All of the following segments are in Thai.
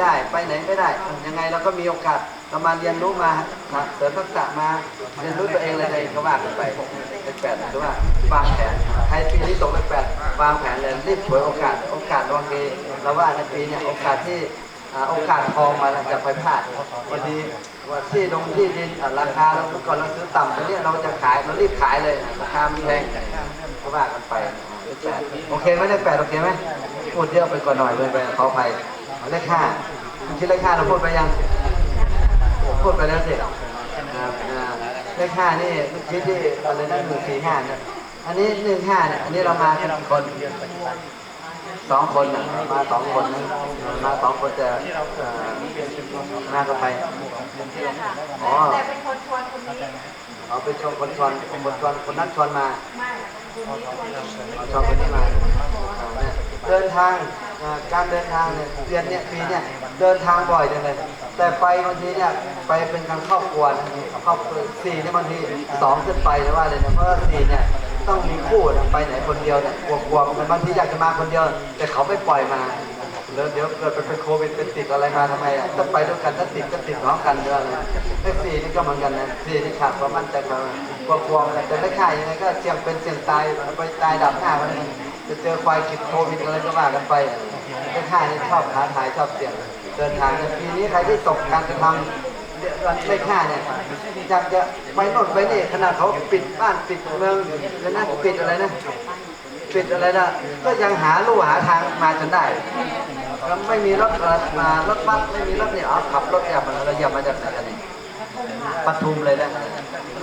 ได้ ไปไหนไม่ได้ยังไงเราก็มีโอกาสเรามาเรียนรู้มาเสริมทักษะมาเรียนรู้ตัวเองอะไรเองก็ว่ากันไปเลขแปดหรือว่าวางแผนใครปีนี้ตกเลขแปดวางแผนเลยรีบฉวยโอกาสโอกาสบางทีเราว่าในปีเนี่ยโอกาสที่โอกาสทองมาจะไปพลาดบางทีว่าที่ลงที่ดินราคาเราก่อนเราซื้อต่ำตอนนี้เราจะขายเรารีบขายเลยราคามันแพงก็ว่ากันไปแปดโอเคไหมเลขแปดโอเคไหมพูดเยอะไปก่อนหน่อยเลยไปขออภัย เลขห้าคิดเลขห้าเราพูดไปยังพูดไปแล้วสิครับอ่าเลขห้านี่เมื่อกี้ที่อะไรนั่นหนึ่งสี่ห้าเนี่ยอันนี้หนึ่งห้าเนี่ยอันนี้เรามากันคนสองคนน่ะมาสองคนนะมาสองคนจะเอ่อมากับใครอ๋อแต่เป็นคนชวนคนนี้เอาไปชวนคนชวนคนชวนคนนั้นชวนมาชวนคนนี้เอาชวนคนนี้มาเดินทาง การเดินทางเนี่ยเรียนเนี่ยปีเนี่ยเดินทางบ่อยจังเลย แต่ไปบางทีเนี่ยไปเป็นการครอบครัวนะครอบครัวสี่เนี่ยบางทีสองขึ้นไปนะว่าเลยนะเพราะว่าสี่เนี่ยต้องมีคู่นะไปไหนคนเดียวเนี่ยกลัวๆมันบางทีอยากจะมาคนเดียว แต่เขาไม่ปล่อยมาแล้วเดี๋ยวเกิดเป็นโควิดเป็นติดอะไรมาทำไมอะต้องไปด้วยกันถ้าติดก็ติดน้องกันเดือนเลยเลขสี่นี่ก็เหมือนกันนะสี่นี่ขาดความมั่นใจมากลัวๆกันแต่เลขายังไงก็เสี่ยงเป็นเสี่ยงตายไปตายดับหน้ามัน จะเจอควายกิดโควิดอะไรก็ว่ากันไปเลขห้านี่ชอบท้าทายชอบเสี่ยงเดินทางปีนี้ใครที่ตกการกระทำเดือนเลขห้าเนี่ยอยากจะไปโน่นไปนี่ขนาดเขาปิดบ้านปิดเมืองแล้วนะปิดอะไรนะปิดอะไรนะก็ยังหาลู่หาทางมาจนได้ก็ไม่มีรถมารถบัสไม่มีรถเนี่ยเอาขับรถแอบมาเราเหยียบมาจากไหนกันนี่ ปทุมเลยนะ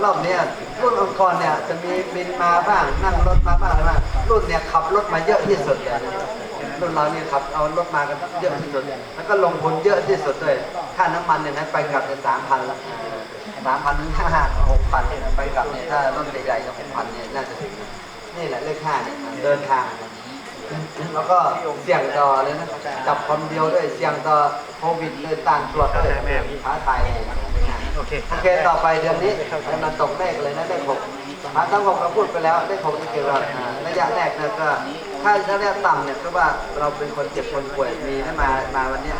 รอบเนี้ยรุ่นองค์กรเนี่ยจะมีบินมาบ้างนั่งรถมาบ้างอะไรบ้างรุ่นเนี่ยขับรถมาเยอะที่สุดเลยรุ่นเราเนี่ยขับเอารถมากันเยอะที่สุดแล้วก็ลงทุนเยอะที่สุดด้วยค่าน้ำมันเนี่ยนะไปกลับเนี่ยสามพันละสามพันถึงห้าหกพันเนี่ยไปกลับเนี่ยถ้ารถใหญ่ๆก็หกพันเนี่ยน่าจะถึงนี่แหละเลขห้าเนี่ยเดินทางแล้วก็เสี่ยงต่อเลยนะจับคนเดียวด้วยเสี่ยงต่อโควิดเลยต่างตรวจด้วยท้าทาย โอเคโอเคต่อไปเดือนนี้มันตกเลขเลยนะเลขหกหาทั้งหกเราพูดไปแล้วเลขหกนี่เกี่ยวกับอ่าระยะแรกเนี่ยก็ถ้าระยะต่ำเนี่ยก็ว่าเราเป็นคนเจ็บคนป่วยมีถ้ามามาวันเนี้ย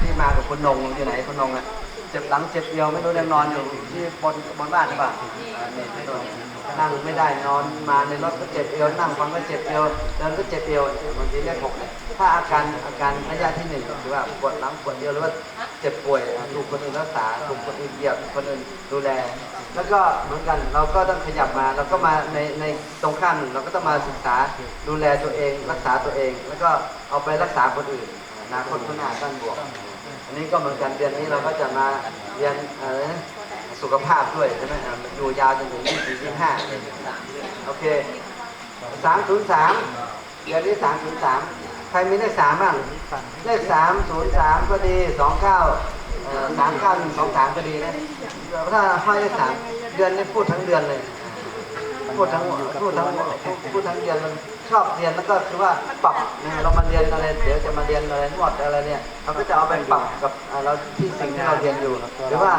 ที่มากับคุณนงที่ไหนคุณนงอะเจ็บหลังเจ็บเอวไม่รู้ยังนอนอยู่ที่บนบนบ้านใช่ป่ะอ่านี่ที่โดน นั่งไม่ได้นอนมาในรถก็เจ็บเอวนั่งฟังก็เจ็บเอวเดินก็เจ็บเอวบางทีเลขหกเนี่ยถ้าอาการอาการระยะที่หนึ่งคือว่าปวดหลังปวดเอวหรือว่าเจ็บป่วยถูกคนอื่นรักษาถูกคนอื่นเหยียบคนอื่นดูแล แล้วก็เหมือนกันเราก็ต้องขยับมาเราก็มาในในตรงข้ามหนึ่งเราก็ต้องมาศึกษาดูแลตัวเอง รักษาตัวเอง แล้วก็เอาไปรักษาคนอื่นนาคตข้างหน้าตั้งบวก อันนี้ก็เหมือนกันเดือนนี้เราก็จะมาเรียนอะไร สุขภาพด้วยใช่ไหมอ่าอยู่ยาวจนถึงยี่สิบยี่ห้าโอเคสามศูนย์สามเดือนนี้สามศูนย์สามใครมีเลขสามบ้างเลขสามศูนย์สามก็ดีสองเก้าสามเก้าหนึ่งสองสามก็ดีนะถ้าห้อยเลขสามเดือนนี้พูดทั้งเดือนเลย พูดทั้งพูดทั้งพูดทั้งเรียนมัน ชอบเรียนแล้วก็คือว่าปรับนะเรามาเรียนอะไรเดี๋ยวจะมาเรียนอะไรนวดอะไรเนี่ยเราก็จะเอาไปปรับกับอ่าเราที่สิ่งที่เราเรียนอยู่หรือว่า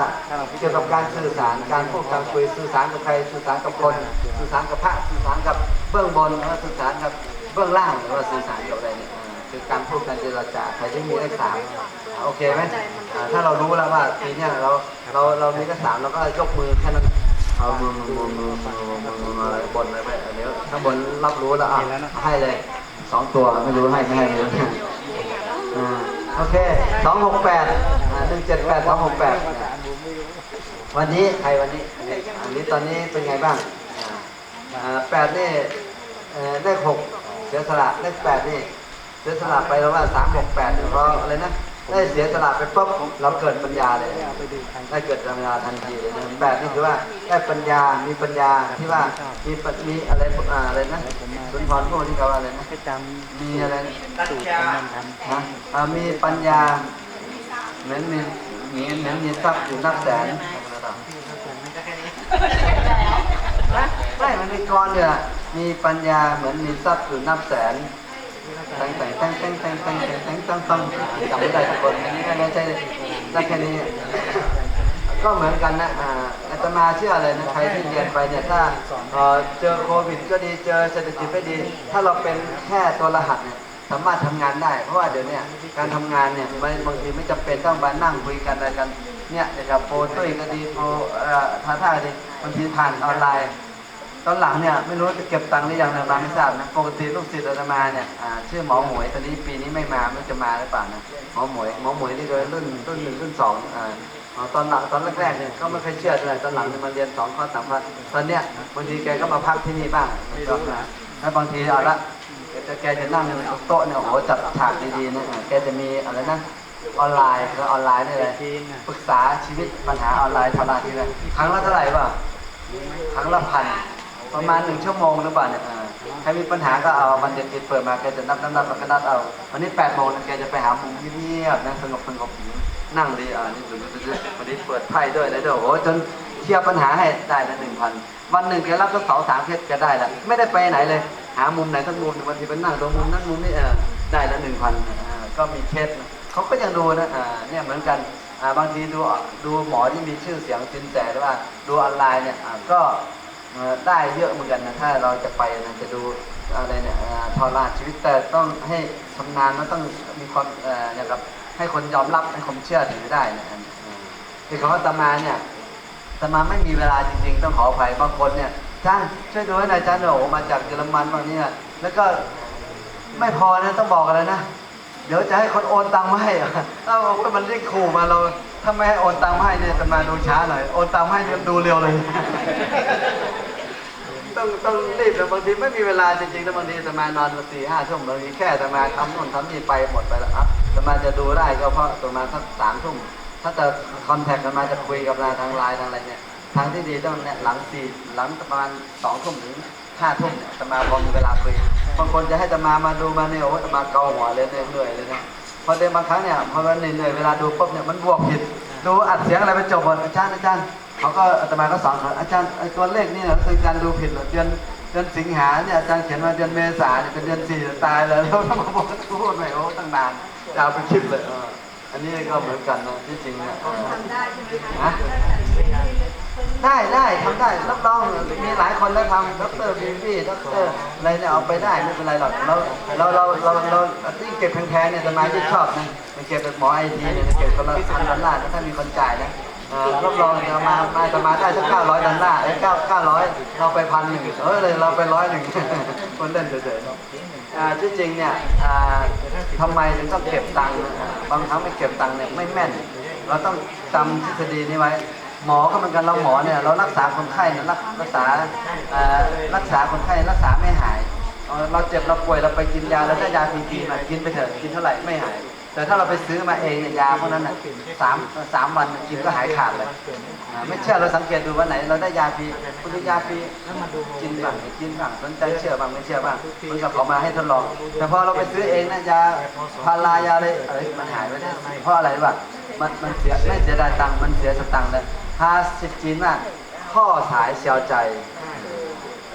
เกี่ยวกับการสื่อสารการพูดการคุยสื่อสารกับใครสื่อสารกับคนสื่อสารกับพระสื่อสารกับเบื้องบนหรือว่าสื่อสารกับเบื้องล่างหรือว่าสื่อสารกับอะไรเนี่ยคือการพูดการเจรจาใครที่มีเลขสามโอเคไหมถ้าเรารู้แล้วว่าทีเนี้ยเราเราเรามีเลขสามเราก็ยกมือแค่นั้น เอามือมือมือมือมือมือมาบนเลยไปเดี๋ยวข้างบนรับรู้แล้วอะให้เลยสองตัวไม่รู้ให้ไม่ให้ไม่โอเคสองหกแปดหนึ่งเจ็ดแปดสองหกแปดวันนี้ใครวันนี้อันนี้ตอนนี้เป็นไงบ้างแปดนี่เลขหกเสียสละเลขแปดนี่เสียสละไปแล้วว่าสามหกแปดเพราะอะไรนะ ได้เสียสละไปปุ๊บเราเกิดปัญญาเลยได้เกิดปัญญาทันทีเลยแปดนี่คือว่าได้ปัญญามีปัญญาที่ว่ามีปมีอะไรอะไรนะสุนทรพูดที่เขาอะไรนะมีอะไรนะำสูตรนะมีปัญญาเหมือนมีมีเหมือนมีทรัพย์อยู่นับแสนไม่มันมีกรเนี่ยมีปัญญาเหมือนมีทรัพย์อยู่นับแสน งแตงแตงแตงแตงตั้งตั้งจำไม่ได้ทุกคนนี้ก็ได้ใช่ได้แค่นี้ ก็เหมือนกันนะอ่าอาตมาเชื่อเลยนะใครที่เรียนไปเนี่ยถ้าเจอโควิดก็ดีเจอเศรษฐกิจไม่ดี ถ้าเราเป็นแค่ตัวรหัสเนี่ยสามารถทำงานได้ เพราะว่าเดี๋ยวนี้การทำงานเนี่ยบางทีไม่จำเป็นต้องมานั่งคุยกันอะไรกันเนี่ยนะครับโพสต์ก็ดีโพท่าท่าดีบางทีผ่านออนไลน์ ตอนหลังเนี่ยไม่รู้จะเก็บตังค์หรือยังนะมาไม่ทราบนะปกติลูกศิษย์อาตมาเนี่ยอ่าชื่อหมอหมวยตอนนี้ปีนี้ไม่มาไม่รู้จะมาหรือเปล่านะหมอหมวยหมอหมวยนี่เลยรุ่นรุ่นหนึ่งรุ่นสองอ่าอ๋อตอนหลังตอนแรกๆเนี่ยก็ไม่เคยเชื่อเท่าไหร่ตอนหลังเนี่ยมาเรียนสองข้อสามข้อตอนเนี้ยบางทีแกก็มาพักที่นี่บ้างนะแล้วบางทีเอาละแกจะแกจะนั่งอยู่โต๊ะเนี่ยโอ้โหจัดฉากดีๆนะอ่าแกจะมีอะไรนะออนไลน์ก็ออนไลน์นี่เลยปรึกษาชีวิตปัญหาออนไลน์ทำงานทีเลยครั้งละเท่าไหร่ป่ะครั้งละพัน ประมาณหนึ่งชั่วโมงหรือเปล่าเนี่ยอ่าใครมีปัญหาก็เอาวันเด็ดๆเปิดมาแกจะนับนับนับแล้วก็นัดเอา วันนี้แปดโมงนะแกจะไปหามุมเงียบๆนะสงบสงบนั่งดีอ่านี่ดูดูดูวันนี้เปิดไพ่ด้วยแล้วเดี๋ยวโอ้โหจนเคลียร์ปัญหาให้ได้ละหนึ่งพันวันหนึ่งแกรับสักสองสามเคสแกได้ละไม่ได้ไปไหนเลย หามุมไหนสักมุมหนึ่งบางทีไปนั่งตรงมุมนั้นมุมนี้เออได้ละหนึ่งพันก็มีเคสนะเขาก็ยังดูนะอ่าเนี่ยเหมือนกันอ่าบางทีดูดูหมอที่มีชื่อเสียงสินแสหรือว่าดูออนไลน์เนี่ยอ่าก็เอ่อ ได้เยอะเหมือนกันนะถ้าเราจะไปนะจะดูอะไรเนี่ยเอ่อทรมาชีวิตแต่ต้องให้ชำนาญแล้วต้องมีความเอ่ย่างกับให้คนยอมรับให้คนเชื่อถือได้นะอันเอ่อที่เขาว่าตมาเนี่ยตมาไม่มีเวลาจริง ๆ ต้องขออภัยบางคนเนี่ยจ้านช่วยดูให้หน่อยจ้านโอ้มาจากเยอรมันบางเนี่ยแล้วก็ไม่พอนะต้องบอกอะไรนะเดี๋ยวจะให้คนโอนตังค์มาให้อะถ้ากว่ามันเรียกขู่มาเราถ้าไม่ให้โอนตังค์ให้เนี่ยตมาดูช้าหน่อย โอนตังค์ให้ดูเร็วเลย ต้องต้องรีบนะบางทีไม่มีเวลาจริงๆแล้วบางทีจะมานอนสี่ห้าชั่วโมงบางทีแค่จะมาทำนู่นทำนี่ไปหมดไปแล้วครับจะมาจะดูได้ก็เพราะประมาสักสามทุ่มถ้าจะคอนแทคกันมาจะคุยกับเราทางไลน์ทางอะไรเนี่ยทางที่ดีต้องเนี่ยหลังสี่หลังประมาณสองทุ่มถึงห้าทุ่มเนี่ยจะมาพอมีเวลาคุยบางคนจะให้จะมามาดูมาเนี่ยโอ้โหจะมาเกาหัวเลยเนี่ยเหนื่อยเลยนะพอเดินบางครั้งเนี่ยพอมันเหนื่อยเวลาดูปุ๊บเนี่ยมันบวกผิดดูอัดเสียงอะไรไปจบหมดอาจารย์อาจารย์ เขาก็อาตมาก็สอนเขาอาจารย์ไอ้ตัวเลขนี่นะคือการดูผิดเหรอเดือนเดือนสิงหาเนี่ยอาจารย์เขียนมาเดือนเมษาเนี่ยเป็นเดือนสี่ตายเลยแล้วมาบอกพูดใหมโอ้ตั้งนานยาวเป็นคลิปเลยอันนี้ก็เหมือนกันนะที่จริงเนี่ยเออทำได้ใช่ไหมคะได้ได้ทำได้รับรองมีหลายคนแล้วทำดรบีบีดรอะไรเนี่ยเอาไปได้ไม่เป็นไรหรอกเราเราเราเราเราที่เก็บแพงๆเนี่ยจะมาที่ชอบนะมันเก็บแบบหมอไอทีเนี่ยเก็บคนละพันดอลลาร์ถ้ามีคนจ่ายนะ รับรองจะมามาจะมาได้สักเก้าร้อยดอลลาร์ไอ้เก้าเก้าร้อยเราไปพันหนึ่งเออเลยเราไปร้อยหนึ่งคนเล่นเฉยๆที่จริงเนี่ยอ่าทำไมถึงต้องเก็บตังค์บางครั้งไม่เก็บตังค์เนี่ยไม่แม่น เราต้องจำทฤษฎีนี้ไว้หมอก็เหมือนกันเราหมอเนี่ยเรารักษาคนไข้เนี่ยรักรักษารักษาคนไข้รักษาไม่หาย เราเจ็บเราป่วยเราไปกินยาแล้วได้ยาฟรีๆมากินไปเถอะกินเท่าไหร่ไม่หาย แต่ถ้าเราไปซื้อมาเองเนี่ยยาพวกนั้นน่ะสามสามวันกินก็หายขาดเลยอ่าไม่เชื่อเราสังเกตดูวันไหน เราได้ยาฟรีคุณดูยาฟรีกินบ้างไม่กินบ้างสนใจเชื่อบ้างไม่เชื่อบ้างมันกับเขามาให้ทดลอง แต่พอเราไปซื้อเองนะยาพารายาอะไรเอ้ยมันหายไปได้เพราะอะไรรู้ป่ะมันมันเสียไม่เสียดายตังค์มันเสียสตังค์เลยภาษิตจีนว่าพ่อสายเสียวใจ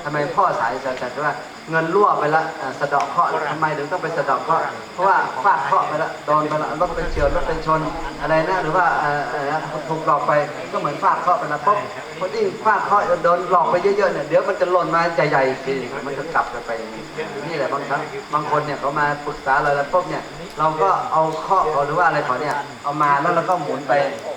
ทำไมพ่อสายเสียวใจเพราะว่าเงินรั่วไปแล้วอ่าสะเดาะเคราะห์ทำไมถึงต้องไปสะเดาะเคราะห์เพราะว่าฟาดเคราะห์ไปแล้วโดนไปแล้วรถเป็นเฉียวรถเป็นชนอะไรนะหรือว่าเอ่อเอ่อถูกหลอกไปก็เหมือนฟาดเคราะห์ไปแล้วปุ๊บคนที่ฟาดเคราะห์โดนหลอกไปเยอะๆเนี่ยเดี๋ยวมันจะหล่นมาใหญ่ๆอีกทีมันจะกลับกันไปอย่างนี้นี่แหละบางครั้งบางคนเนี่ยเขามาปรึกษาเราแล้วปุ๊บเนี่ยเราก็เอาข้อเขาหรือว่าอะไรเขาเนี่ยเอามาแล้วเราก็หมุนไป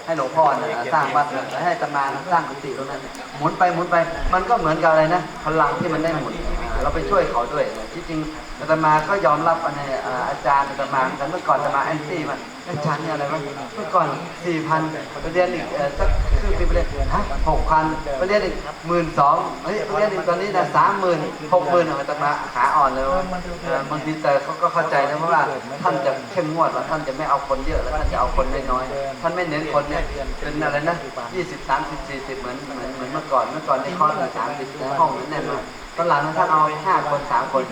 ให้หลวงพ่อเนี่ยสร้างวัดเนี่ยให้อาตมาสร้างกุฏิตรงนั้นเนี่ยหมุนไปหมุนไป มันก็เหมือนกับอะไรนะพลังที่มันได้หมุนอ่า เราไปช่วยเขาด้วยที่จริงอาตมาก็ยอมรับอันในอาจารย์อาตมาเหมือนกันเมื่อก่อนอาตมาแอนตี้มันอาจารย์เนี่ยอะไรวะเมื่อก่อนสี่พันไปเรียนอีกสักครึ่งปีไปเรียนฮะหกพันไปเรียนอีกหมื่นสองเฮ้ยไปเรียนอีกตอนนี้นะสามหมื่นหกหมื่นอาตมาขาอ่อนเลยว่าเอ่อบางทีแต่เขาก็เข้าใจนะเพราะว่าท่านจะเข้มงวดว่าท่านจะไม่เอาคนเยอะแล้วท่านจะเอาคนน้อยๆท่านไม่เน้นคนเนี่ยเป็นอะไรนะยี่สิบสามสิบสี่สิบเหมือนเหมือนเหมือนเมื่อก่อนเมื่อก่อนในคอร์สสามสิบห้องนั้นแน่นมาก ตอนหลังนั้นท่านเอาห้าคนสามคน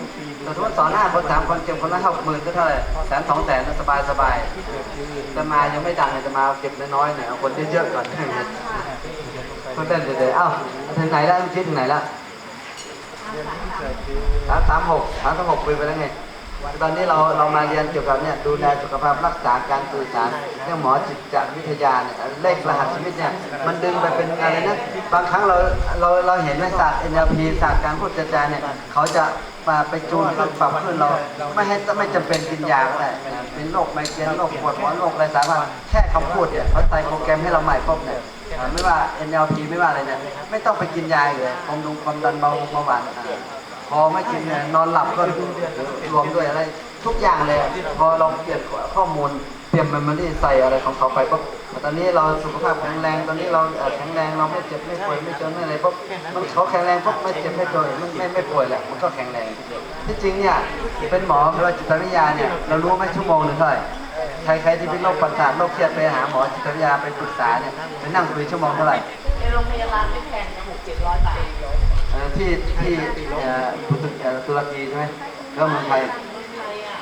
แต่ถ้าสอนห้าคนสามคนเก็บคนละเท่าหมื่นก็เท่าไหร่แสนสองแสนสบายสบายจะมายังไม่ดังเลยจะมาเก็บน้อยๆหน่อยเอาคนเยอะๆก่อนคนเต้นเดี๋ยวเอ้าถึงไหนแล้วคิดถึงไหนแล้วสามสามหกสามสามหกไปไปแล้วไง ตอนนี้เราเรามาเรียนเกี่ยวกับเนี่ยดูแลสุขภาพรักษาการสื่อสารเรื่องหมอจิตวิทยาเนี่ยเลขรหัสชีวิตเนี่ยมันดึงไปเป็นอะไรนะบางครั้งเราเราเราเห็นในศาสตร์ NLP ศาสตร์การพูดจาเนี่ยเขาจะมาไปจูนขึ้นปรับขึ้นเรา ไม่ให้ไม่จำเป็นกินยาก็ได้นะเป็นโรคไมเกรนโรคปวดหัวโรคอะไรสารพัดแค่คำพูดเนี่ยเขาใส่โปรแกรมให้เราใหม่ปุ๊บเนี่ยอ่าไม่ว่า NLP ไม่ว่าอะไรเนี่ยไม่ต้องไปกินยาอีกเลยความดุงความดันเบาเบาหวานอ่า พอไม่กินเนี่ยนอนหลับก็รวมด้วยอะไร ทุกอย่างเลยพอเราเปลี่ยนข้อมูลเตรียมมันมาที่ใส่อะไรของเขาไปปุ๊บตอนนี้เราสุขภาพแข็งแรงตอนนี้เราแข็งแรงเราไม่เจ็บไม่ป่วยไม่จนไม่อะไรปุ๊บมันเขาแข็งแรงปุ๊บไม่เจ็บไม่จนไม่ไม่ไม่ป่วยแหละมันก็แข็งแรงที่จริงเนี่ยเป็นหมอหรือว่าจิตวิทยาเนี่ยเรารู้ไหมชั่วโมงหนึ่งเท่าไหร่ใครใครที่เป็นโรคประสาทโรคเครียดไปหาหมอจิตวิทยาไปปรึกษาเนี่ยไปนั่งคุยชั่วโมงเท่าไหร่ในโรงพยาบาลไม่แพงนะหกเจ็ดร้อยบาท ที่ที่เอ่อตุรกีเอ่อตุรกีใช่ไหมแล้วเมืองไทย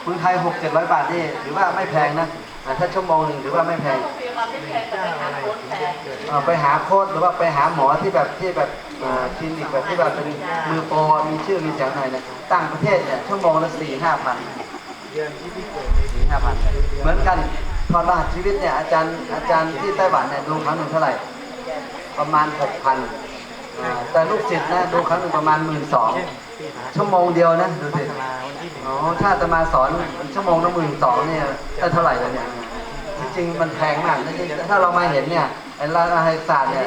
เมืองไทยหกเจ็ดร้อยบาทนี่ถือว่าไม่แพงนะแต่ถ้าชั่วโมงหนึ่งถือว่าไม่แพงโรงพยาบาลไม่แพงแต่ไปหาโค้ชแพงเอ่อไปหาโค้ชหรือว่าไปหาหมอที่แบบที่แบบเอ่อคลินิกแบบที่แบบเป็นมือโปรมีชื่อมีเสียงหน่อยเนี่ยต่างประเทศเนี่ยชั่วโมงละสี่ห้าพัน สี่ห้าพันเหมือนกันพอรหัสชีวิตเนี่ยอาจารย์อาจารย์ที่ไต้หวันเนี่ยดูครั้งหนึ่งเท่าไหร่ ประมาณหกพัน แต่ลูกศิษย์นะดูครั้งหนึ่งประมาณหมื่นสองชั่วโมงเดียวนะดูสิอ๋อถ้าจะมาสอนชั่วโมงละหมื่นสองเนี่ยได้เท่าไหร่แล้วเนี่ยจริงๆมันแพงมากนะถ้าเรามาเห็นเนี่ยไอ้รหัสศาสตร์เนี่ย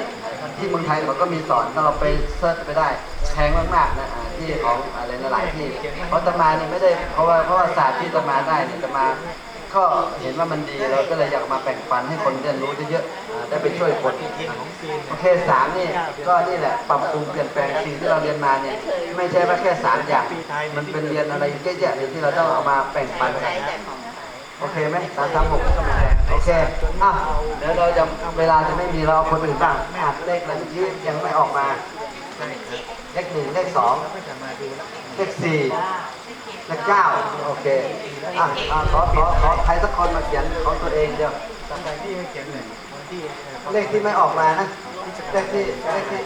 ที่เมืองไทยเขาก็มีสอนถ้าเราไปเซิร์ชไปได้แพงมากๆนะอ่าที่ของอะไรนะหลายที่เพราะตมาเนี่ยไม่ได้เพราะว่าเพราะว่าศาสตร์ที่ตมาได้เนี่ยตมา ก็เห็นว่ามันดีเราก็เลยอยากมาแบ่งปันให้คนเรียนรู้เยอะๆได้ไปช่วยคนโอเคสามนี่ก็นี่แหละปรับปรุงเปลี่ยนแปลงสิ่งที่เราเรียนมาเนี่ยไม่ใช่ว่าแค่สามอย่าง มันเป็นเรียนอะไรเยอะแยะเลยที่เราต้องเอามาแบ่งปันกันโอเคไหมสามสามหกก็ไม่แพงโอเคอะเดี๋ยวเราจะเวลาจะไม่มีเราเอาคนอื่นบ้างอะเลขอะไรเมื่ยังไม่ออกมาเลขหนึ่งเลขสองเลขสี่ เลขเก้าโอเคอะอะขอขอขอใครสักคนมาเขียนของตัวเองเดี๋ยวเลขที่ไม่ออกมานะเลขที่เลขที่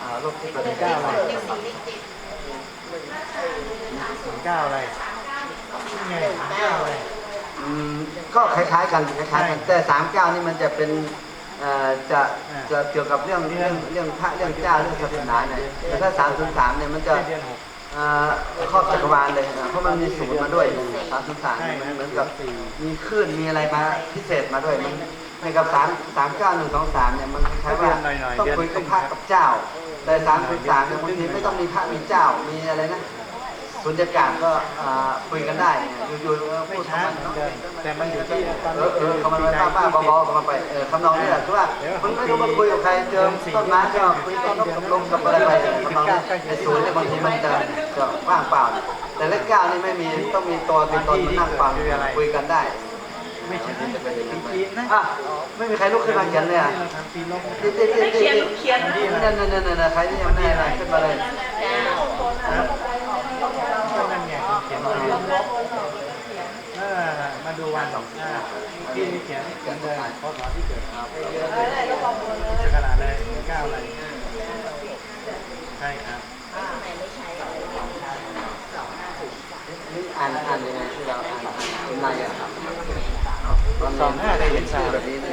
อ่าลูกที่เปิดเก้าอะไรเก้าอะไรไงเก้าอะไรอืมก็คล้ายๆกันคล้ายๆกันแต่สามเก้านี่มันจะเป็นเอ่อจะจะเกี่ยวกับเรื่องเรื่องเรื่องพระเรื่องเจ้าเรื่องศาสนาเนี่ยแต่ถ้าสามศูนย์สามเนี่ยมันจะเดือนหกอ่า ครอบจักรวาลเลยนะเพราะมันมีศูนย์มาด้วยสามศูนย์สามมันเหมือนกับมีคลื่นมีอะไรมาพิเศษมาด้วยมันในกับสามสามเก้าหนึ่งสองสามเนี่ยมันคล้ายๆว่าต้องคุยกับพระกับเจ้า แต่สามศูนย์สามเนี่ยบางทีไม่ต้องมีพระมีเจ้ามีอะไรนะ สุญญากาศก็อ่าคุยกันได้เนี่ยอยู่ๆพูดช้าเหมืนั้อนกันแต่มันอยู่ที่ตอนเอนี้อเออเขามาบ้าบ้าๆบอๆเขามาไปเออคำนองนี่แหละคือว่ามันไม่รู้มาคุยกับใครเจอต้นไม้ก็คุยต้นนกกับลมกับอะไรไปคำนองนี้ไอ้ศูนย์เนี่ยบางทีมันจะจะว่างเปล่า แต่เลขเก้านี่ไม่มีต้องมีตัวมีตนมานั่งฟังคุยกันได้ไม่ใช่ปีจีนนะอะไม่มีใครลุกขึ้นมาเขียนเลยอะเราทำปีลบติ๊ดติ๊ดติ๊ดติ๊ดเขียนเขียนนั่นนั่นนั่นนั่นใครที่ยังไม่อะไรขึ้นมาเลย ก็นั่นไงเขียนมาเออมาดูวันอ่าพี่ นี่เขียนเขียนเลยพศที่เกิดจะขนาดเลยเก้าอะไรใช่ครับนี่อ่านอ่านยังไงที่เราอ่านอ่านเป็นไรอะสองห้าได้เห็นสามแบบนี้นะ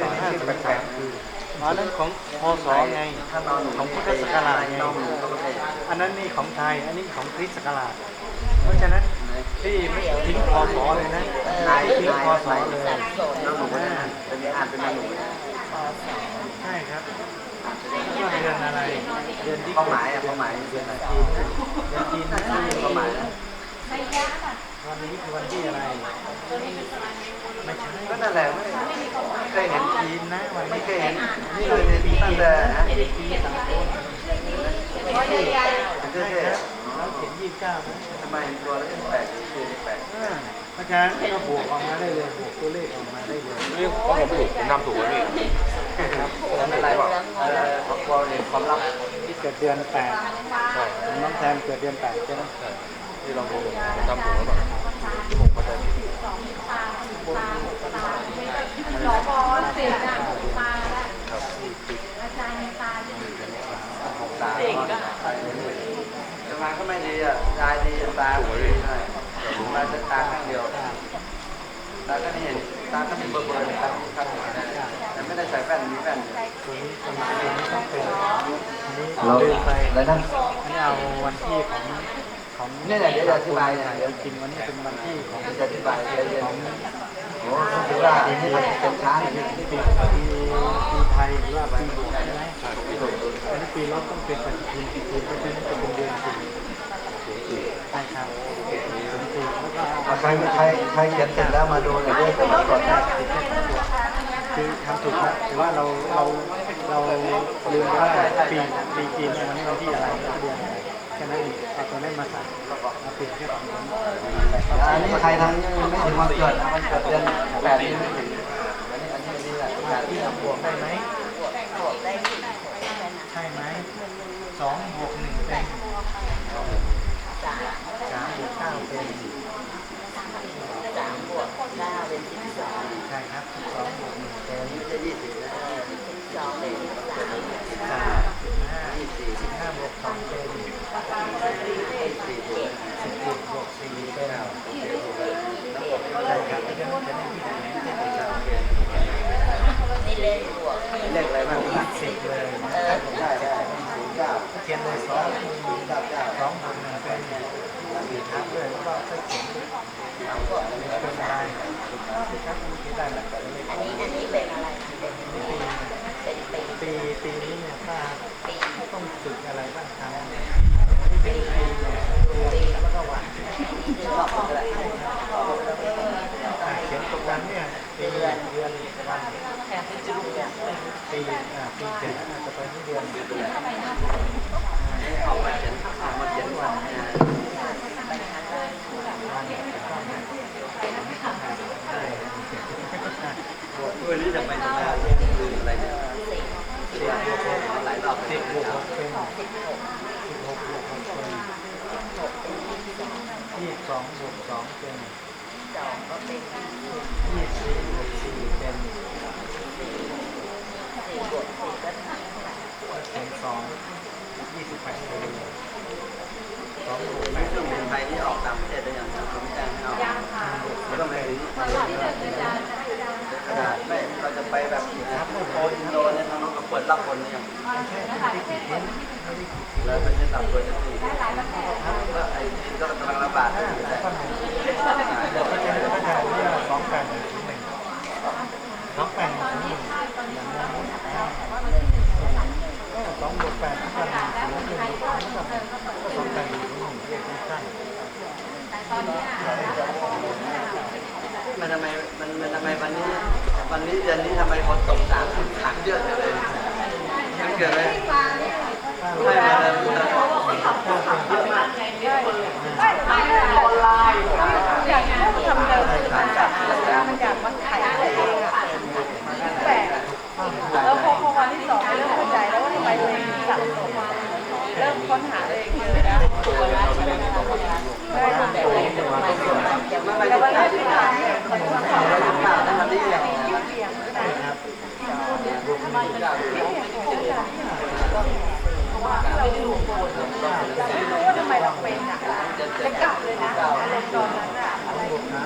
สองห้าสิบสามคืออ๋อนั่นของพศไงของพุทธศักราชไงอันนั้นนี่ของไทย อันนี้ของคริสต์ศักราช เพราะฉะนั้นพี่ทิ้งพศเลยนะทิ้งพศเลย น้องหนูนะเป็นอ่านเป็นนายหนูนะ ใช่ครับว่าเดือนอะไร เดือนที่เป้าหมายอะเป้าหมายเดือนจีนนะเดือนจีนนะเป้าหมายนะวันนี้คือวันที่อะไรไม่ใช่ก็นั่นแหละไม่ไม่เคยเห็นจีนนะวันไม่นี้เคยเห็นนี่เลยตั้งแต่ฮะปีสามคนเท่ใช่ๆครับแล้วเขียนยี่สิบเก้านะทำไมตัวแล้วแปลกคือแปลกอ่าเพราะฉะนั้นก็บวกออกมาได้เลยบวกตัวเลขออกมาได้เลยเรื่องข้อมูลถูกผมนำถูกไหมพี่ครับไม่เป็นไรบอกเออความความลับที่เกิดเดือนแปดน้องแทนเกิดเดือนแปดใช่ไหมที่ลองดูผมนำถูกหรือเปล่าที่ผมเข้าใจผิดหลอกอเสียงมาแล้วอาจารย์ตาจะตาจะมาก็ไม่ดีอะยายดีตาสวยใช่มาจะตาข้างเดียวตาก็นี่เห็นตาก็มีเบอร์เบอร์นะครับข้างหัวได้แต่ไม่ได้ใส่แว่นมีแว่นตัวนี้ประมาณนี้ต้องเป็น เราลืมไปแล้วนั่นนี่เอาวันที่ของของนี่แหละเดี๋ยวจะอธิบายนะเดี๋ยวจริงวันนี้เป็นวันที่ของเดี๋ยวจะอธิบายเยอะของๆโอ้ถือว่าอันนี้เป็นช้างปีปีปีไทยหรือว่าปีใช่ไหมอันนี้ปีรถต้องเป็นปฏิทินปีปีเพราะฉะนั้นจะเป็นเดือนสี่ใช่ครับศูนย์สี่แล้วก็ใครใครใครเขียนเสร็จแล้วมาดูหน่อยด้วยจะมากดได้ คือทำถูกครับแต่ว่าเราเราเราลืมไปว่าปีปีจีนเนี่ยมันวันที่อะไรเดือนอะไรแค่นั้นเองเอาตัวนั้นมาใส่มาเปลี่ยนแค่สองตัวอันนี้ใครทำไม่ถึงวันเกิดนะวันเกิดเดือนแปดนี้ไม่ถึงอันนี้อันนี้นนี้แหละที่ทำบวกได้ไหมใช่ไหมสองบวกหนึ่งเป็นสามบวกเก้าเป็นสามบวกเก้าเป็นสิบสองใช่ครับสิบสองบวกหนึ่งเป็น ไม่ใช่ยี่สิบนะ สามสิบห้าสิบห้าบวกสองเป็น สี่ถูก สิบเอ็ดบวกสี่เป็นใช่ครับจะได้จะได้ที่ไหนจะได้จับ เลขอะไรบ้างนะ สิบเลย ใช่ใช่ศูนย์เก้า เขียนเลยสอง เก้าเก้า สองบวกหนึ่งเป็นสี่ทับเลยแล้วก็ค่อยเขียนเป็นอะไรครับเขียนได้แล้ว อันนี้อันนี้เป็นอะไร เป็นปี ปีปีนี้เนี่ยถ้าต้องฝึกอะไรบ้างทำที่เป็นปีเนี่ยปีแล้วก็วัน บอกเลย อ่าเขียนตรงนั้นเนี่ยปีเดือนเดือนวัน แค่ที่จุดเนี่ย ปีอ่าปีเจ็ดอาจจะไปที่เดือน ออกมาเขียนออกมาเขียนวันนะ วันต้องนะใช่ ด้วยนี่จะไปทำงานลืมอะไรเนี่ยเรียนหลายรอบ สิ สิ บบ บบ ว ว ก ก หกเป็นสิบหกบวกหกเป็นยี่ สองบวกสองเป็นสองก็เป็นยี่สิบบวกสี่เป็นสี่บวกสี่ก็เป็นสองยี่สิบแปดเป็นสองบวกแปดเครื่องบินไทที่ออกตางประเทศได้ยังผมแจ้งให้เอาไม่ต้องไปถึงขนาดไม่เราจะไปแบบโออินโดเนี่ยทางน้นก็เปิดรับคนเน้นไม่ได้ขีดแล้วเป็นจะตับตัวจะตีแล้วไอ ก็กำลังระบาดอยู่แต่วก็หนึ่งเดี๋ยวก็จะก็จะเรียกสองแปดหนึ่งศูนหนึ่งสองแปดหนึ่งหนึ่งท่างนั้นก็สองบวกแปดก็หนึ่งศูนหนึ่งสองแปดหนึ่งศูนหนึ่งเรียกสั้นมันทำไมมันมันทำไมวันนี้วันนี้เดือนนี้ทำไมคนตกสามขังเยอะเลยมันเกิดอะไรไม่มาเลย อยางนี้ทำเดิมมันจากมันจากมันไข่ตัวเองอะแปลกแล้วพอพอวันที่สองเริ่มเข้าใจแล้วว่าทำไมตัวเองสับสนเริ่มค้นหาตัวเองเล้วตัวนั้นได้ทำแบบไหนทำไมถึงแบบอย่างไม่นั้นไม่แล้วได้วันนั้นที่ทำเนี่ยคนมาเราอยู่ข่าวนะวันนี้อย่างยืดเบี่ยงนะ ครับ ไม่รู้ว่าทำไมเราเป็นอะจะกลั บเลยนะอารมณ์ตอนนั้นอะ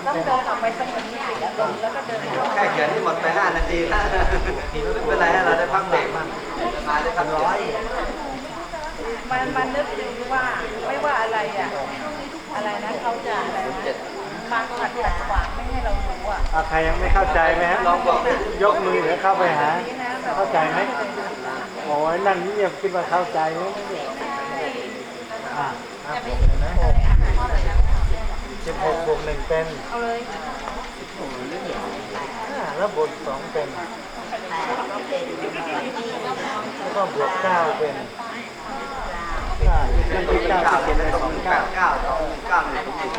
ต้องเดินออกไปสงบสติอารมณ์แล้วก็เดินแค่เขียนที่หมดไป5นาทีนะไม่เป็นไรเราได้พักเบรกบ้างมาได้พักร้อยมันมันนึกถึงว่าไม่ว่าอะไรอะอะไรนะเขาจะอะไรนะมางขัดขัดขวางไม่ให้เรารู้อะใครยังไม่เข้าใจไหมฮะลองบอกยกมือเดี๋ยวเข้าไปหา เข้าใจไหมโอ้ยนั่งเงียบคิดว่าเข้าใจไหมเนี่ยอะอะผมเห็นไหม สิบหกบวกหนึ่งเป็นเอาเลยห้าแล้วบวกสองเป็นแล้วก็บวกเก้าเป็นเก้านั่นคือเก้าเก้าที่เขียนในสองเก้าเก้าเก้าสองเก้าหนึ่งสอง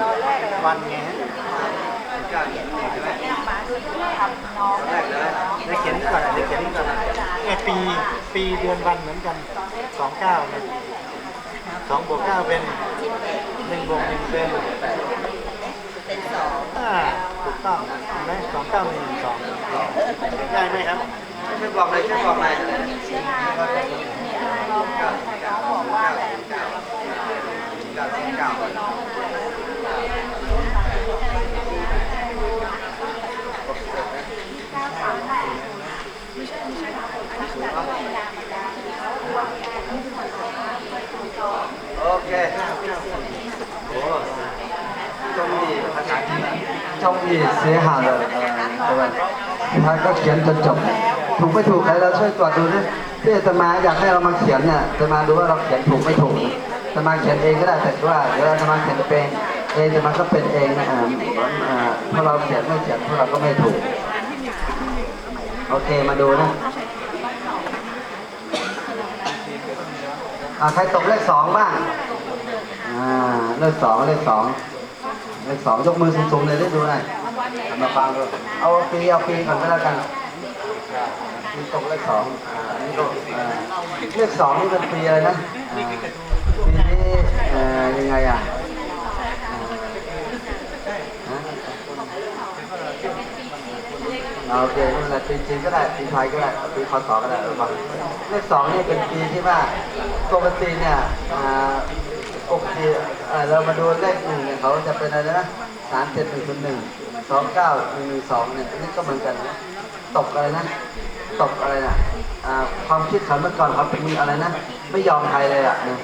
ตอนแรกอะวันไงฮะเก้าหนึ่งใช่ไหมมาดูทำน้องตอนแรกเลยเดี๋ยวเขียนนี่ก่อนเดี๋ยวเขียนนี่ก่อนไอ้ปีปีเดือนวันเหมือนกันสองเก้าเนี่ยสองบวกเก้าเป็น หนึ่งบวกหนึ่งเป็นเป็นสองอ่าถูกต้องเห็นไหมสองเก้าหนึ่งสองได้ไหมครับช่วยบอกเลยช่วยบอกหน่อยเชื้อราไหมมีอะไรน้องน้องบอกว่าแบบเก้าเก้าเก้า ที่เสียหายเลยแต่ว่าสุดท้ายก็เขียนจนจบ ถูกไม่ถูกใครเราช่วยตรวจดูนะ ที่อาตมาอยากให้เรามาเขียนเนี่ยอาตมาดูว่าเราเขียนถูกไม่ถูกอาตมาเขียนเองก็ได้แต่ว่าเดี๋ยวอาตมาเขียนเป็นเองอาตมาก็เป็นเองนะอ่าอ่าถ้าเราเขียนไม่เขียนพวกเราก็ไม่ถูก โอเคมาดูนะใครตกเลขสองบ้างเลขสองเลขสองเลขสองยกมือสูงๆเลยได้ดูหน่อยมาฟังดูเอาปีเอาปีก่อนก็แล้วกันปีตกเลขสองอ่า เลขสองนี่เป็นปีอะไรนะปีนี้ยังไงอะอ่าโอเคไม่เป็นไรปีจีนก็ได้ปีไทยก็ได้ปีคศก็ได้ระวังเลขสองนี่เป็นปีที่ว่าปกติเนี่ยอ่าปกติเอ่อเรามาดูเลขหนึ่งเนี่ยเขาจะเป็นอะไรนะสามเจ็ดหนึ่งศูนย์หนึ่งสองเก้าหนึ่งหนึ่งสองเนี่ยอันนี้ก็เหมือนกันนะตกอะไรนะตกอะไรนะ ความคิดเขาเมื่อก่อนเขาเป็นอะไรนะ ไม่ยอมใครเลยอะนะ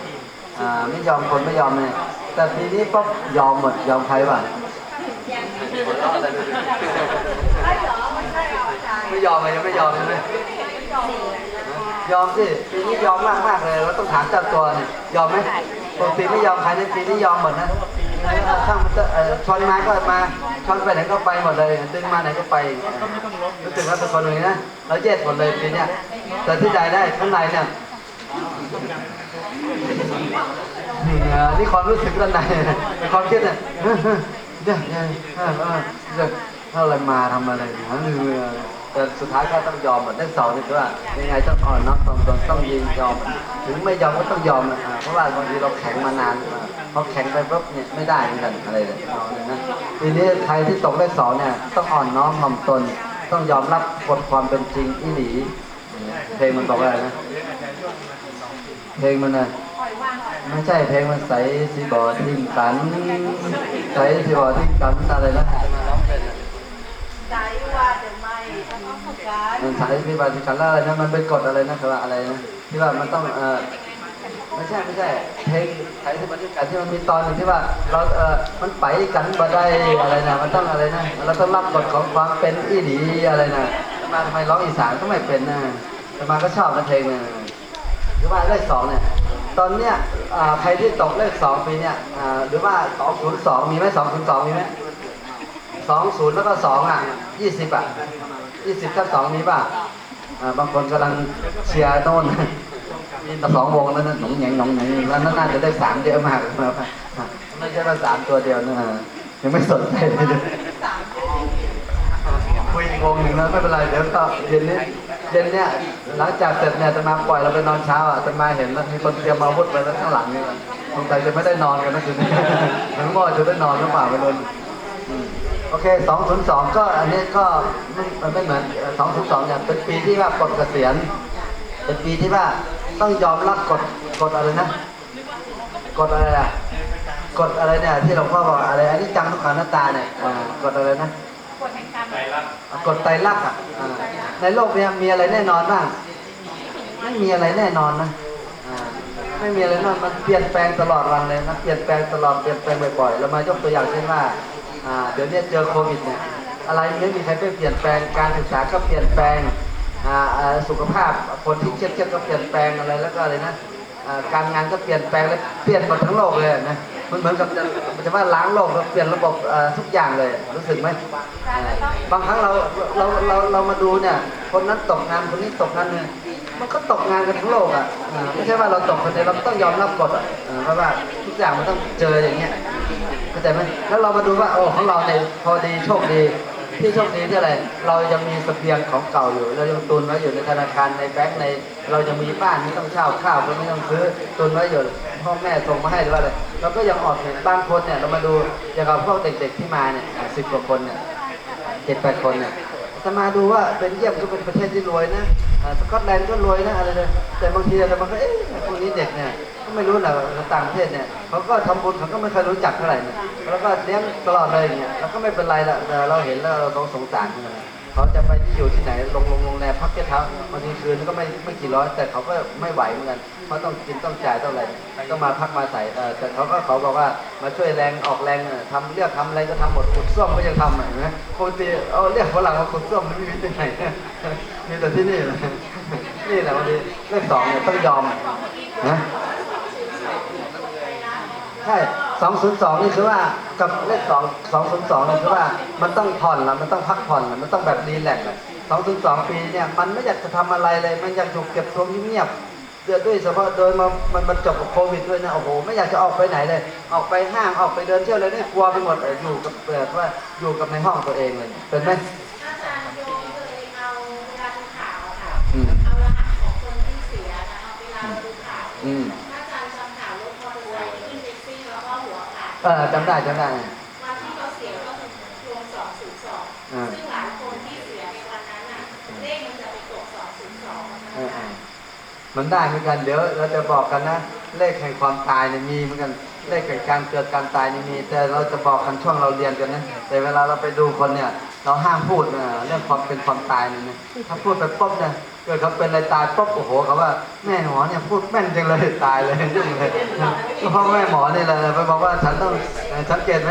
อ่าไม่ยอมคนไม่ยอมเลยแต่ปีนี้ป๊บยอมหมดยอมใครบ้างไม่ยอมเลยยังไม่ยอมใช่ไหมยอมสิปีนี้ยอมมากมากเลยเราต้องถามเจ้าตัวเนี่ยยอมไหมปกติไม่ยอมใครในปีนี้ยอมหมดนะ ช่างมันจะชอนมาก็มาชอนไปไหนก็ไปหมดเลยดึงมาไหนก็ไปรู้สึกว่าเป็นคนอย่งนี้นะเราแยกหมดเลยปีเนี้ยแต่ที่ใจได้ข้างในเนี่ยนี่ความรู้สึกด้านในความคิดเนี่ยเดี๋ยวเดี๋ยวเออเออเดี๋ยว ถ้าอะไรมาทำอะไรหาเรือแต่สุดท้ายก็ต้องยอมหมดเลขสองนี่คือว่า ยังไงต้องอ่อนน้อมตรงตนต้องยินยอม ถึงไม่ยอมก็ต้องยอมอะเพราะว่าบางทีเราแข็งมานานพอแข็งไปปุ๊บเนี่ยไม่ได้เหมือนกันอะไรเลยนะทีนี้ใครที่ตกเลขสองเนี่ยต้องอ่อนน้อมถ่อมตน ต้องยอมรับกฎความเป็นจริงอีหลีเพลงมันบอกอะไรนะเพลงมันนะไม่ใช่เพลงมันใสสีบอทิ้งกันใสสีบอทิ้งกันอะไรนะ ใจว่าจะไม่ต้องการมันใสสีบอทิ้งกันแล้วอะไรนะมันเป็นกฎอะไรนะคือว่าอะไรนะที่ว่ามันต้องเออไม่ใช่ไม่ใช่เพลงใสสีบอทิ้งกันที่มันมีตอนหนึ่งที่ว่าเราเออมันไปกันบ่ได้อะไรนะมันต้องอะไรนะเราต้องรับกฎของความเป็นอีหลีอะไรนะมาทำไมร้องอีสานก็ไม่เป็นนะแต่มาก็ชอบนะเพลงนะหรือว่าเลขสองเนี่ยตอนเนี้ยอ่าใครที่ตกเลขสองปีเนี่ยอ่าหรือว่าสองศูนย์สองมีไหมสองศูนย์สองมีไหม สองศูนย์แล้วก็สองอะยี่สิบอะยี่สิบกับสองมีป่ะบางคนกำลังเชียร์โน่นมีสองวงแล้วนั่นหนงแหงหนงแหงแล้วน่าจะได้สามเยอะมากไม่ใช่ว่าสามตัวเดียวนะยังไม่สนใจเลยคุยอีกวงหนึ่งนะไม่เป็นไรเดี๋ยวก็เย็นนี้เย็นเนี้ยหลังจากเสร็จเนี่ยจะมาปล่อยเราไปนอนเช้าอะจะมาเห็นแล้วมีคนเตรียมมาพุดไปแล้วข้างหลังนี่มันสงสัยจะไม่ได้นอนกันนะคืนนี้เหมือนว่าจะได้นอนหรือเปล่าไปเลย โอเคสองศูนย์สองก็อันนี้ก็ไม่มันไม่เหมือนสองศูนย์สองเนี่ย เป็นปีที่ว่าปลดเกษียณ เป็นปีที่ว่าต้องยอมรับกฎกฎอะไรนะ กฎอะไรอะกฎอะไรเนี่ยที่หลวงพ่อบอกอะไรอันนี้จำทุกขังหน้าตาเนี่ยอ่ากฎอะไรนะคนแห่งกรรมกฎไตรลักษณ์อะอ่าในโลกเนี้มีอะไรแน่นอนบ้าง ไม่มีอะไรแน่นอนนะอ่าไม่มีอะไรแน่นอนมันเปลี่ยนแปลงตลอดวันเลยนะเปลี่ยนแปลงตลอดเปลี่ยนแปลงบ่อยๆเรามายกตัวอย่างเช่นว่า อ่าเดี๋ยวนี้เจอโควิดเนี่ยอะไรไม่มีใครไม่เปลี่ยนแปลงการศึกษาก็เปลี่ยนแปลงอ่าสุขภาพคนที่เครียดๆก็เปลี่ยนแปลงอะไรแล้วก็อะไรนะการงานก็เปลี่ยนแปลงแล้วเปลี่ยนหมดทั้งโลกเลยนะมันเหมือนกับจะจะว่าล้างโลกแล้วเปลี่ยนระบบทุกอย่างเลยรู้สึกไหมบางครั้งเราเราเราเรามาดูเนี่ยคนนั้นตกงานคนนี้ตกงานเนี่ยมันก็ตกงานกันทั้งโลกอะไม่ใช่ว่าเราตกคนเดียวเราต้องยอมรับกฎอะเพราะว่าทุกอย่างมันต้องเจออย่างเงี้ย เข้าใจไหมแล้วเรามาดูว่าโอ้ของเราในพอดีโชคดีที่โชคดีที่อะไร เรายังมีสเสบียงของเก่าอยู่ เรายังตุนไว้อยู่ในธนาคารในแบงก์ใน เรายังมีบ้านไม่ต้องเช่าข้าวก็ไม่ต้องซื้อตุนไว้อยู่พ่อแม่ส่งมาให้หรือว่าอะไรเราก็ยังออกเห็นบางคนเนี่ยเรามาดูอย่างกับพวกเด็กๆที่มาเนี่ยสิบกว่าคนเนี่ยเจ็ดแปดคนเนี่ย จะมาดูว่าเป็นเยี่ยมก็เป็นประเทศที่รวยนะสกอตแลนด์ก็รวยนะอะไรเลยแต่บางทีเราก็เอ๊ะพวกนี้เด็กเนี่ยก็ไม่รู้แหละต่างประเทศเนี่ยเขาก็ทำบุญเขาก็ไม่เคยรู้จักเท่าไหร่แล้วก็เลี้ยงตลอดเลยอย่างเงี้ยแล้วก็ไม่เป็นไรละเราเห็นแล้วเราต้องสงสารเหมือนกัน เขาจะไปที่อยู่ที่ไหนลงลงโรงแรมพักแค่เท้าบางทีคืนก็ไม่ไม่กี่ร้อยแต่เขาก็ไม่ไหวเหมือนกันเพราะต้องกินต้องจ่ายต้องอะไรต้องมาพักมาใส่เออแต่เขาก็เขาบอกว่ามาช่วยแรงออกแรงเออทำเรียกทำอะไรก็ทำหมดขุดซ่วมก็ยังทำอะเห็นไหมปกติเอาเรียกฝรั่งมาขุดซ่วมมันไม่มีที่ไหนมีแต่ที่นี่นี่แหละบางทีเลขสองเนี่ยต้องยอมนะใช่ สองศูนย์สองนี่คือว่ากับเลขสองสองศูนย์สองนี่คือว่ามันต้องผ่อนละมันต้องพักผ่อนละมันต้องแบบรีแลกซ์ละสองศูนย์สองปีเนี่ยมันไม่อยากจะทำอะไรเลยมันอยากอยู่เก็บตัวเงียบๆเดือดด้วยเฉพาะโดยมามันมันจบกับโควิดด้วยนะโอ้โหไม่อยากจะออกไปไหนเลย ออกไปห้างออกไปเดินเที่ยวเลยนี่กลัวไปหมดเอออยู่กับแบบว่าอยู่กับในห้องตัวเองเลยเป็นไหมอาจารย์โยม เออจำได้จำได้วันที่เขาเสียก็คือรวมสองศูนย์สองอ่าซึ่งหลายคนที่เสียในวันนั้นน่ะเลขมันจะไปตกสองศูนย์สองเออเออมันได้เหมือนกันเดี๋ยวเราจะบอกกันนะ เลขแห่งความตายเนี่ยมีเหมือนกันเลขแห่งการเกิดการตายนี่มี แต่เราจะบอกกันช่วงเราเรียนกันนะแต่เวลาเราไปดูคนเนี่ย เราห้ามพูดนะเรื่องความเป็นความตายเนี่ยนะถ้าพูดไปปุ๊บเนี่ยเกิดเขาเป็นอะไรตายปุ๊บโอ้โหเขาว่าแม่หมอเนี่ยพูดแม่นจังเลยตายเลยยุ่งเลยก็เพราะแม่หมอนี่แหละไปบอกว่าฉันต้องเอ่อสังเกตไหม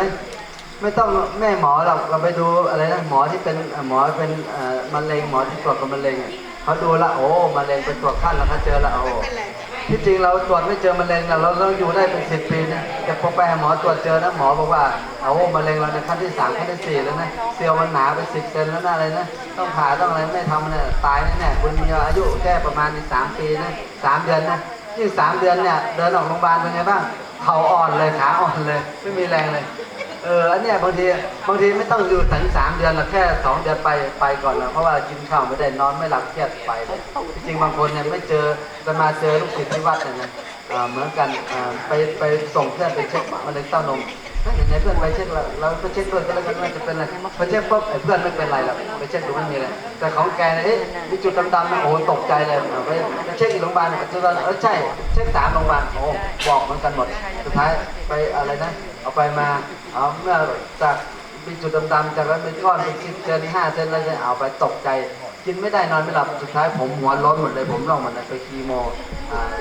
ไม่ต้องแม่หมอเราเราไปดูอะไรนะหมอที่เป็นเอ่อหมอเป็นเอ่อมะเร็งหมอที่ตรวจกับมะเร็งอะเขาดูและโอ้มะเร็งเป็นตรวจขั้นแล้วเขาเจอและโอ้ ที่จริงเราตรวจไม่เจอมะเร็งนะเราเราอยู่ได้เป็นสิบปีนะแต่พอไปหาหมอตรวจเจอนะหมอบอกว่าโอ้มะเร็งเราในขั้นที่สามขั้นที่สี่แล้วนะเซลล์มันหนาไปสิบเซนแล้วนะอะไรนะต้องผ่าต้องอะไรไม่ทำเนี่ยตายแน่ๆคุณมีอายุแค่ประมาณสามปีนะสามเดือนนะยิ่งสามเดือนเนี่ยเดินออกโรงพยาบาลเป็นไงบ้างเข่าอ่อนเลยขาอ่อนเลย ไม่มีแรงเลย เอออันเนี้ยบางทีบางทีไม่ต้องอยู่ถึงสามเดือนหรอกแค่สองเดือนไปไปก่อนนะเพราะว่ากินข้าวไม่ได้นอนไม่หลับเครียดไปเลยจริงบางคนเนี่ยไม่เจอจะมาเจอลูกศิษย์ที่วัดเนี่ยนะเหมือนกันไปไปส่งเพื่อนไปเช็คมะเร็งเต้านม เฮ้ยไหนๆเพื่อนไปเช็คเราเราไปเช็คด้วยก็แล้วกันว่าจะเป็นอะไรไปเช็คปุ๊บไอ้เพื่อนไม่เป็นไรหรอกไปเช็คดูไม่มีอะไรแต่ของแกเนี่ยเอ๊ะมีจุดดำๆนะโอ้โหตกใจเลยเอาไปเช็คอีกโรงพยาบาลจุดดำเออใช่เช็คสามโรงพยาบาลโอ้บอกเหมือนกันหมดสุดท้ายไปอะไรนะเอาไปมาเอาเมื่อจากมีจุดดำๆจากนั้นเป็นก้อนเป็นสิบเซนห้าเซนแล้วจะเอาไปตกใจกินไม่ได้นอนไม่หลับสุดท้ายผมหัวร้อนหมดเลยผมร้องมดเลยไปคีโมอ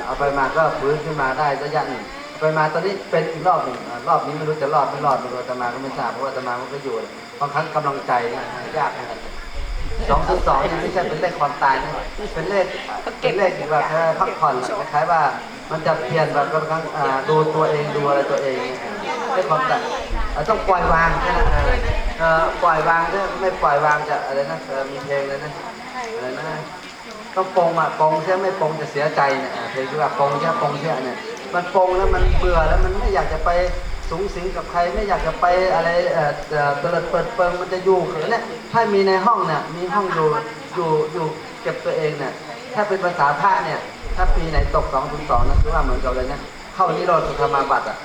เอาไปมาก็ฟื้นขึ้นมาได้ระยะหนึ่ง ไปมาตอนนี้เป็นอีกรอบหนึ่งอ่ารอบนี้ไม่รู้จะรอดไม่รอดไม่รู้อาตมาก็ไม่ทราบเพราะว่าอาตมาก็อยู่บางครั้งกำลังใจเนี่ยยากเหมือนกันสองศูนย์สองนี่ไม่ใช่เป็นเลขความตายนะเป็นเลขเป็นเลขแบบเออพักผ่อนอะคล้ายๆว่า มันจะเปลี่ยนแบบบางครั้งอ่าดูตัวเองดูอะไรตัวเองเนี่ยไม่ความแต่ต้องปล่อยวางแค่นั้นเองเออปล่อยวางถ้าไม่ปล่อยวางจะอะไรนะเออมีเพลงเลยนะอะไรนะต้องปรงอะปรงใช่ไม่ปรงจะเสียใจเนี่ยอะเพลงที่ว่าปรงใช่ปรงใช่เนี่ย มันปงแล้วมันเบื่อแล้วมันไม่อยากจะไปสูงสิงกับใครไม่อยากจะไปอะไรเออเอ่อเตลิดเปิดเปิงมันจะอยู่เขินเนี่ยถ้ามีในห้องเนี่ยมีห้องอยู่อยู่อยู่เก็บตัวเองเนี่ยถ้าเป็นภาษาพระเนี่ย ถ้าปีไหนตกสองถึงสองนะคือว่าเหมือนกับเลยนะเข้านิโรธสุธรรมาบัติอะ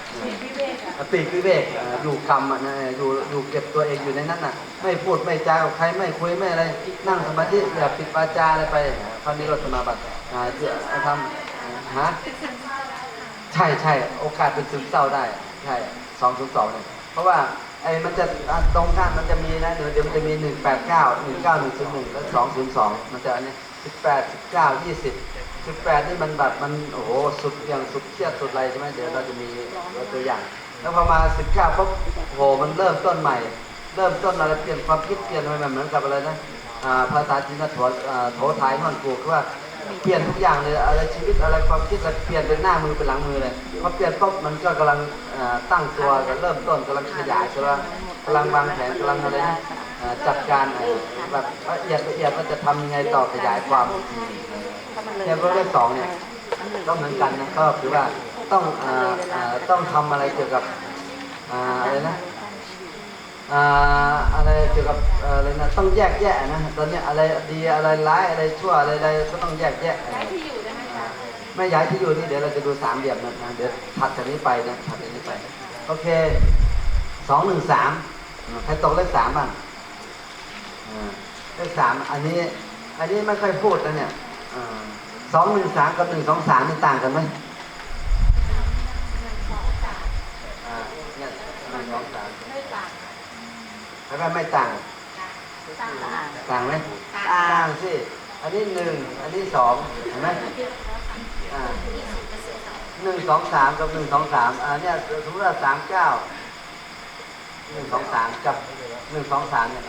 ปีกวิเวกเอ่ออยู่กรรมอะนอยู่อยู่เก็บตัวเองอยู่ในนั้นน่ะ ไม่พูดไม่จากับใครไม่คุยไม่อะไรนั่งสมาธิแบบปิดวาจาอะไรไปคราวนี้รสมาบัติอ่าเดี๋ยวทำฮะ ใช่ใช่โอกาสเป็นซึมเศร้าได้ ใช่สองศูนย์สองเนี่ยเพราะว่าไอ้มันจะตรงข้ามมันจะมีนะเดี๋ยวเดี๋ยวมันจะมีหนึ่งแปดเก้าหนึ่งเก้าหนึ่งศูนย์หนึ่งแล้วสองศูนย์สองมันจะอันนี้สิบแปดสิบเก้ายี่สิบสิบแปดนี่มันแบบมันโอ้โหสุดอย่างสุดเครียดสุดอะไรใช่ไหมเดี๋ยวเราจะมีตัวอย่าง แล้วพอมาสิบเก้าปุ๊บโอ้โหมันเริ่มต้นใหม่ เริ่มต้นอะไรเปลี่ยนความคิดเปลี่ยนอะไรแบบเหมือนกับอะไรนะภาษาจีนก็โถอ่าโถท้ายมันกูคือว่า เปลี่ยนทุกอย่างเลยอะไรชีวิตอะไรความคิดอะเปลี่ยนเป็นหน้ามือเป็นหลังมือเลยพอเปลี่ยนปุ๊บมันก็กำลังตั้งตัวกันเริ่มต้นกำลังขยายกำลังกำลังวางแผนกำลังอะไรจัดการแบบละเอียดละเอียดว่าจะทำยังไงต่อขยายความเนี่ยก็เรื่องสองเนี่ยก็เหมือนกันนะก็คือว่าต้องต้องทำอะไรเกี่ยวกับอะไรนะ อ่าอะไรเกี่ยวกับเอ่ออะไรนะต้องแยกแยะนะตอนเนี้ยอะไรดีอะไรร้ายอะไรชั่วอะไรอะไรก็ต้องแยกแยะย้ายที่อยู่ได้ไหมคะไม่ย้ายที่อยู่นี่เดี๋ยวเราจะดูสามเหลี่ยมนะนะเดี๋ยวถัดจากนี้ไปนะถัดจากนี้ไปโอเคสองหนึ่งสามใครตกเลขสามบ้างอ่าเลขสามอันนี้ อันนี้ไม่ค่อยพูดนะเนี่ยสองหนึ่งสามกับหนึ่งสองสามนี่ต่างกันไหม อ่าเนี่ยหนึ่งสองสาม ไม่ต่าง แล้วก็ไม่ต่างค่ะเต่างไหมต่างสิ อันนี้หนึ่ง อันนี้สองเห็นไหมอ่าหนึ่งสองสามกับหนึ่งสองสามอ่าเนี่ยสมมติว่าสามเก้าหนึ่งสองสามกับหนึ่งสองสามเนี่ย